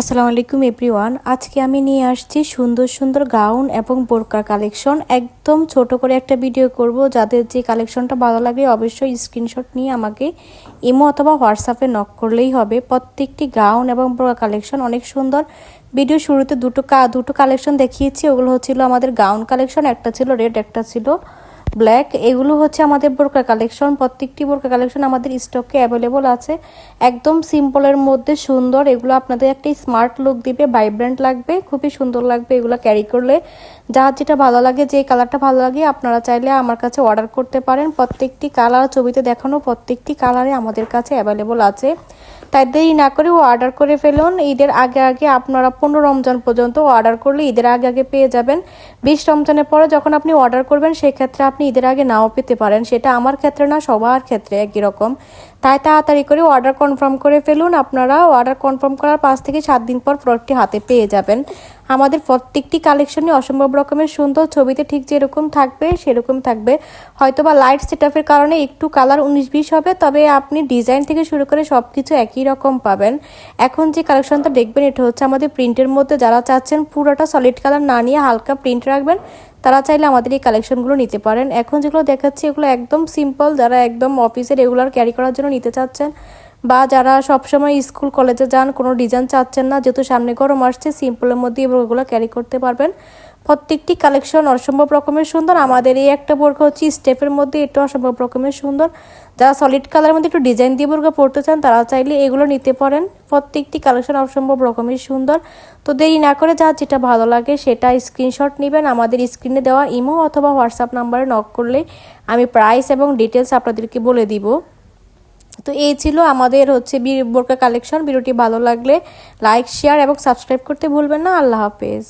আসসালামু আলাইকুম, এভরিওয়ান। আজকে আমি নিয়ে আসছি সুন্দর সুন্দর গাউন এবং বোরকা কালেকশন। একদম ছোট করে একটা ভিডিও করব। যাদের যে কালেকশনটা ভালো লাগে অবশ্যই স্ক্রিনশট নিয়ে আমাকে ইমো অথবা হোয়াটসঅ্যাপে নক করলেই হবে। প্রত্যেকটি গাউন এবং বোরকা কালেকশন অনেক সুন্দর। ভিডিও শুরুতে দুটো দুটো কালেকশন দেখিয়েছি। ওগুলো হচ্ছিল আমাদের গাউন কালেকশন। একটা ছিল রেড, একটা ছিল ব্ল্যাক, এগুলো হচ্ছে আমাদের বোরকা কালেকশন। প্রত্যেকটি বোরকা কালেকশন আমাদের স্টকে অ্যাভেলেবল আছে। একদম সিম্পলের মধ্যে সুন্দর, এগুলো আপনাদের একটা স্মার্ট লুক দিবে ভাইব্রেন্ট লাগবে, খুবই সুন্দর লাগবে এগুলো ক্যারি করলে। যা যেটা ভালো লাগে, যে কালারটা ভালো লাগে, আপনারা চাইলে আমার কাছে অর্ডার করতে পারেন। প্রত্যেকটি কালার ছবিতে দেখানো প্রত্যেকটি কালারে আমাদের কাছে অ্যাভেলেবল আছে। তাই দেরি না করে অর্ডার করে ফেলুন। ঈদের আগে আগে আপনারা পনেরো রমজান পর্যন্ত অর্ডার করলে ঈদের আগে আগে পেয়ে যাবেন। বিশ রমজানের পরে যখন আপনি অর্ডার করবেন, সেক্ষেত্রে আপনি ঈদের আগে নাও পেতে পারেন। সেটা আমার ক্ষেত্রে না, সবার ক্ষেত্রে একই রকম। তাই তাড়াতাড়ি করে অর্ডার কনফার্ম করে ফেলুন। আপনারা অর্ডার কনফার্ম করার পাঁচ থেকে সাত দিন পর প্রোডাক্টটি হাতে পেয়ে যাবেন। আমাদের প্রত্যেকটি কালেকশনই অসম্ভব রকমের সুন্দর, ছবিতে ঠিক যেরকম থাকবে, সেরকম থাকবে। হয়তো বা লাইট সেট কারণে একটু কালার উনিশ বিশ হবে, তবে আপনি ডিজাইন থেকে শুরু করে সব কিছু একই রকম পাবেন। এখন যে কালেকশনটা দেখবেন, এটা হচ্ছে আমাদের প্রিন্টের মধ্যে যারা চাচ্ছেন পুরোটা সলিড কালার না নিয়ে হালকা প্রিন্ট রাখবেন, তারা চাইলে আমাদের এই কালেকশনগুলো নিতে পারেন। এখন যেগুলো দেখাচ্ছি, এগুলো একদম সিম্পল যারা একদম অফিসে রেগুলার ক্যারি করার জন্য নিতে চাচ্ছেন বা যারা সবসময় স্কুল, কলেজে যান, কোনো ডিজাইন চাচ্ছেন না, যেহেতু সামনে গরম আসছে, সিম্পলের মধ্যে ওগুলো ক্যারি করতে পারবেন। প্রত্যেকটি কালেকশন অসম্ভব রকমের সুন্দর। আমাদের এই একটা বোরকা হচ্ছে স্টেপের মধ্যে এটা অসম্ভব রকমের সুন্দর। যারা সলিড কালারের মধ্যে একটু ডিজাইন দিয়ে বোরকা পড়তে চান, তারা চাইলে এগুলো নিতে পারেন। প্রত্যেকটি কালেকশন অসম্ভব রকমের সুন্দর। তো দেরি না করে যা যেটা ভালো লাগে, সেটা স্ক্রিনশট নেবেন। আমাদের স্ক্রিনে দেওয়া ইমো অথবা হোয়াটসঅ্যাপ নাম্বারে নক করলে আমি প্রাইস এবং ডিটেলস আপনাদেরকে বলে দিব। তো এই ছিল আমাদের হচ্ছে বোরকা কালেকশন ভিডিওটি ভালো লাগলে লাইক শেয়ার এবং সাবস্ক্রাইব করতে ভুলবেন না। আল্লাহ হাফেজ।